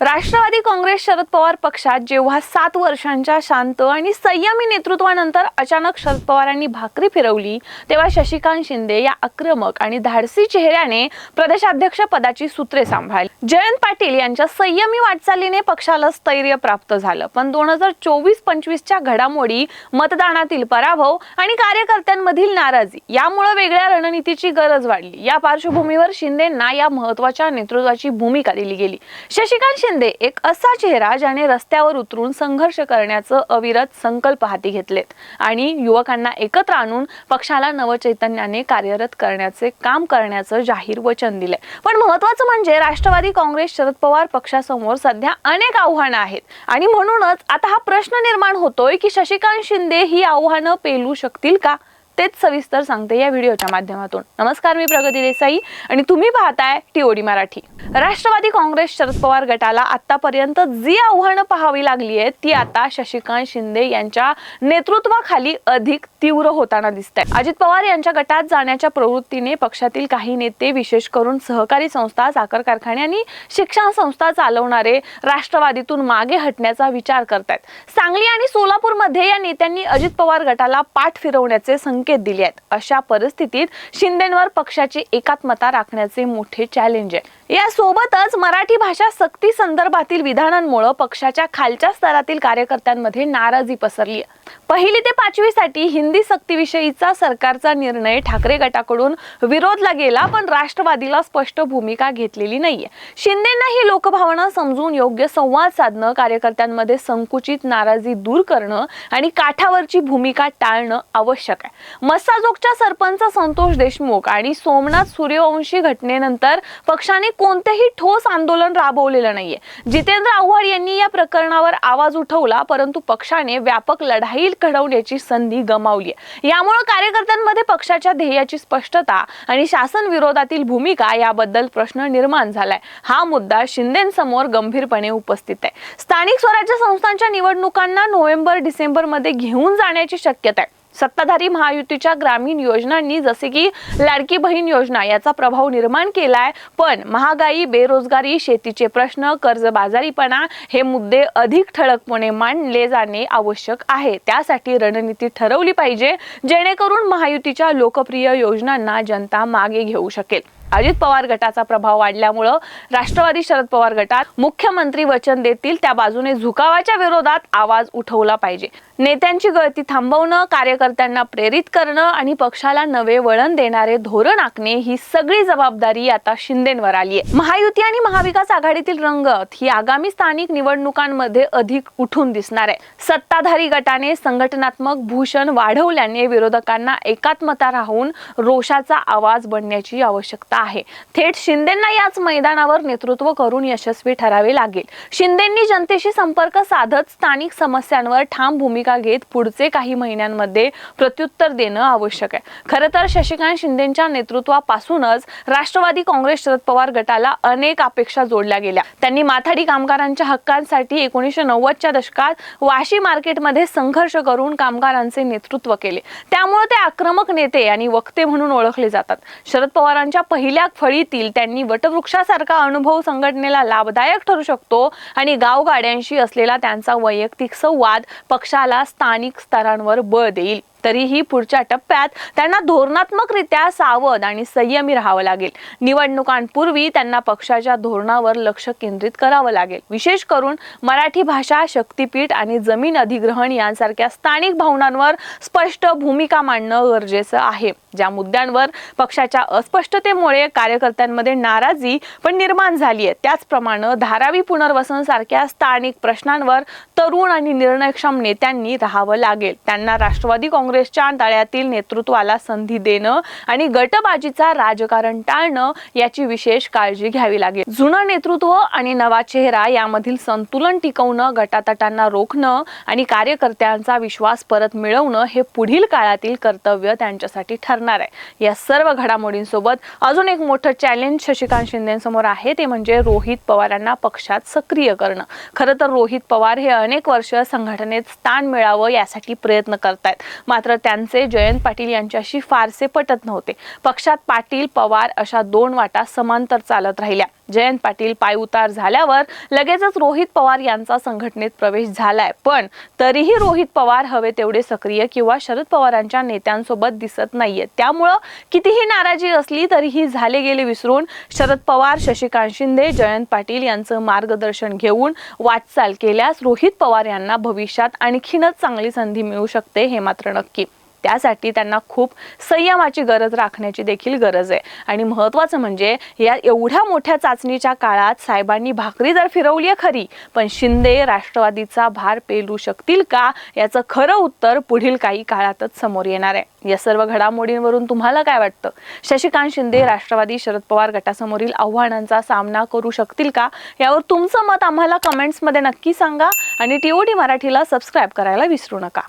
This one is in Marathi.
राष्ट्रवादी काँग्रेस शरद पवार पक्षात जेव्हा सात वर्षांच्या शांत आणि संयमी नेतृत्वानंतर अचानक शरद पवारांनी भाकरी फिरवली तेव्हा शशिकांत शिंदे या आक्रमक आणि धाडसी चेहऱ्याने प्रदेशाध्यक्ष पदाची सूत्रे सांभाळली. जयंत पाटील यांच्या संयमी वाटचालीने पक्षाला स्थैर्य प्राप्त झालं पण दोन हजार चोवीस पंचवीसच्या घडामोडी मतदानातील पराभव आणि कार्यकर्त्यांमधील नाराजी यामुळे वेगळ्या रणनीतीची गरज वाढली. या पार्श्वभूमीवर शिंदेंना या महत्त्वाच्या नेतृत्वाची भूमिका दिली गेली. शशिकांत शिंदे एक असा चेहरा ज्याने रस्त्यावर उतरून संघर्ष करण्याचं अविरत संकल्प हाती घेतलेत आणि युवकांना एकत्र आणून पक्षाला नवचैतन्याने कार्यरत करण्याचे काम करण्याचं जाहीर वचन दिलंय. पण महत्वाचं म्हणजे राष्ट्रवादी काँग्रेस शरद पवार पक्षासमोर सध्या अनेक आव्हानं आहेत. आणि म्हणूनच आता हा प्रश्न निर्माण होतोय की शशिकांत शिंदे ही आव्हानं पेलू शकतील का? तेच सविस्तर सांगते या व्हिडिओच्या माध्यमातून. नमस्कार मी प्रगती देसाई आणि तुम्ही पाहताय टीओडी मराठी. राष्ट्रवादी काँग्रेस शरद पवार गटाला आतापर्यंत जी आव्हानं पाहावी लागली आहेत ती आता शशिकांत शिंदे यांच्या नेतृत्वाखाली अधिक तीव्र होताना दिसत आहे अजित पवार यांच्या गटात जाण्याच्या प्रवृत्तीने पक्षातील काही नेते विशेष करून सहकारी संस्था साखर कारखाने आणि शिक्षण संस्था चालवणारे राष्ट्रवादीतून मागे हटण्याचा विचार करतायत. सांगली आणि सोलापूरमध्ये या नेत्यांनी अजित पवार गटाला पाठ फिरवण्याचे संकेत दिले आहेत. अशा परिस्थितीत शिंदेंवर पक्षाची एकात्मता राखण्याचे मोठे चॅलेंज आहे. या सोबतच मराठी भाषा सक्ती संदर्भातील विधानांमुळे पक्षाच्या खालच्या स्तरातील कार्यकर्त्यांमध्ये नाराजी पसरली आहे. पहिली ते पाचवी साठी हिंदी सक्तीविषयीचा सरकारचा निर्णय ठाकरे गटाकडून विरोधला गेला पण राष्ट्रवादीला स्पष्ट भूमिका घेतलेली नाहीये. शिंदेना ही लोकभावना समजून योग्य संवाद साधणं कार्यकर्त्यांमध्ये संकुचित नाराजी दूर करणं आणि काठावरची भूमिका टाळणं आवश्यक आहे. मस्साजोगच्या सरपंच संतोष देशमुख आणि सोमनाथ सूर्यवंशी घटनेनंतर पक्षाने कोणतेही ठोस आंदोलन राबवलेलं नाहीये. जितेंद्र आव्हाड यांनी या प्रकरणावर आवाज उठवला परंतु पक्षाने व्यापक लढाई घडवण्याची संधी गमावली यामुळे कार्यकर्त्यांमध्ये पक्षाच्या ध्येयाची स्पष्टता आणि शासन विरोधातील भूमिका याबद्दल प्रश्न निर्माण झालाय. हा मुद्दा शिंदेसमोर गंभीरपणे उपस्थित आहे. स्थानिक स्वराज्य संस्थांच्या निवडणुकांना नोव्हेंबर डिसेंबरमध्ये घेऊन जाण्याची शक्यता आहे. सत्ताधारी महायुतीच्या ग्रामीण योजनांनी जसे की लाडकी बहीण योजना याचा प्रभाव निर्माण केलाय. पण महागाई बेरोजगारी शेतीचे प्रश्न कर्जबाजारीपणा हे मुद्दे अधिक ठळकपणे मांडले जाणे आवश्यक आहे. त्यासाठी रणनीती ठरवली पाहिजे जेणेकरून महायुतीच्या लोकप्रिय योजनांना जनता मागे घेऊ शकेल. अजित पवार गटाचा प्रभाव वाढल्यामुळं राष्ट्रवादी शरद पवार गटात मुख्यमंत्री वचन देतील त्या बाजूने झुकावाच्या विरोधात आवाज उठवला पाहिजे. नेत्यांची गळती थांबवणं कार्यकर्त्यांना प्रेरित करणं आणि पक्षाला नवे वळण देणारे धोरण आखणे ही सगळी जबाबदारी आता शिंदेवर आली आहे महायुती आणि महाविकास आघाडीतील रंगत ही आगामी स्थानिक निवडणुकांमध्ये अधिक उठून दिसणार आहे. सत्ताधारी गटाने संघटनात्मक भूषण वाढवल्याने विरोधकांना एकात्मता राहून रोषाचा आवाज बनण्याची आवश्यकता आहे. थेट शिंदेना याच मैदानावर नेतृत्व करून यशस्वी ठरावे लागेल. शिंदेंनी जनतेशी संपर्क साधत स्थानिक समस्यांवर ठाम भूमिका घेत पुढचे काही महिन्यांमध्ये प्रत्युत्तर देणं आवश्यक आहे. खरं तर शशिकांत शिंदेच्या नेतृत्वापासूनच राष्ट्रवादी काँग्रेस शरद पवार गटाला अनेक अपेक्षा जोडल्या गेल्या. त्यांनी माथाडी कामगारांच्या हक्कांसाठी एकोणीसशे नव्वदच्या दशकात वाशी मार्केटमध्ये संघर्ष करून कामगारांचे नेतृत्व केले. त्यामुळे ते आक्रमक नेते आणि वक्ते म्हणून ओळखले जातात. शरद पवारांच्या पहिल्या फळीतील त्यांनी वटवृक्षासारखा अनुभव संघटनेला लाभदायक ठरू शकतो आणि गावगाड्यांशी असलेला त्यांचा वैयक्तिक संवाद पक्षाला स्थानिक स्तरांवर बळ देईल. तरीही पुढच्या टप्प्यात त्यांना धोरणात्मकरित्या सावध आणि संयमी राहावं लागेल. निवडणुकांपूर्वी त्यांना पक्षाच्या धोरणावर लक्ष केंद्रित करावं लागेल. विशेष करून मराठी भाषा शक्तीपीठ आणि जमीन अधिग्रहण यांसारख्या स्थानिक भावनांवर स्पष्ट भूमिका मांडणं गरजेचं आहे. ज्या मुद्द्यांवर पक्षाच्या अस्पष्टतेमुळे कार्यकर्त्यांमध्ये नाराजी पण निर्माण झाली आहे त्याचप्रमाणे धारावी पुनर्वसन सारख्या स्थानिक प्रश्नांवर तरुण आणि निर्णयक्षम नेत्यांनी राहावं लागेल. त्यांना राष्ट्रवादी काँग्रेस काँग्रेसच्या तळ्यातील नेतृत्वाला संधी देणं आणि गटबाजीचा राजकारण टाळणं याची विशेष काळजी घ्यावी लागेल. जुनं नेतृत्व आणि नवा चेहरा यामधील संतुलन टिकवणं गटातटांना रोखणं आणि कार्यकर्त्यांचा विश्वास परत मिळवणं हे पुढील काळातील कर्तव्य त्यांच्यासाठी ठरणार आहे. या सर्व घडामोडींसोबत अजून एक मोठं चॅलेंज शशिकांत शिंदेसमोर आहे. ते म्हणजे रोहित पवारांना पक्षात सक्रिय करणं. खरं तर रोहित पवार हे अनेक वर्ष संघटनेत स्थान मिळावं यासाठी प्रयत्न करतायत. मात्र त्यांचे जयंत पाटील यांच्याशी फारसे पटत नव्हते. पक्षात पाटील पवार अशा दोन वाटा समांतर चालत राहिल्या. जयंत पाटील पायउतार झाल्यावर लगेचच रोहित पवार यांचा संघटनेत प्रवेश झालाय. पण तरीही रोहित पवार हवे तेवढे सक्रिय किंवा शरद पवारांच्या नेत्यांसोबत दिसत नाहीये. त्यामुळं कितीही नाराजी असली तरीही झाले गेले विसरून शरद पवार शशिकांत शिंदे जयंत पाटील यांचं मार्गदर्शन घेऊन वाटचाल केल्यास रोहित पवार यांना भविष्यात आणखीनच चांगली संधी मिळू शकते हे मात्र नक्की. त्यासाठी त्यांना खूप संयमाची गरज राखण्याची देखील गरज आहे. आणि महत्त्वाचं म्हणजे या एवढ्या मोठ्या चाचणीच्या काळात साहेबांनी भाकरी जर फिरवली आहे खरी पण शिंदे राष्ट्रवादीचा भार पेलू शकतील का? याचं खरं उत्तर पुढील काही काळातच समोर येणार आहे. या सर्व घडामोडींवरून तुम्हाला काय वाटतं? शशिकांत शिंदे राष्ट्रवादी शरद पवार गटासमोरील आव्हानांचा सामना करू शकतील का? यावर तुमचं मत आम्हाला कमेंट्समध्ये नक्की सांगा आणि टीओटी मराठीला सबस्क्राईब करायला विसरू नका.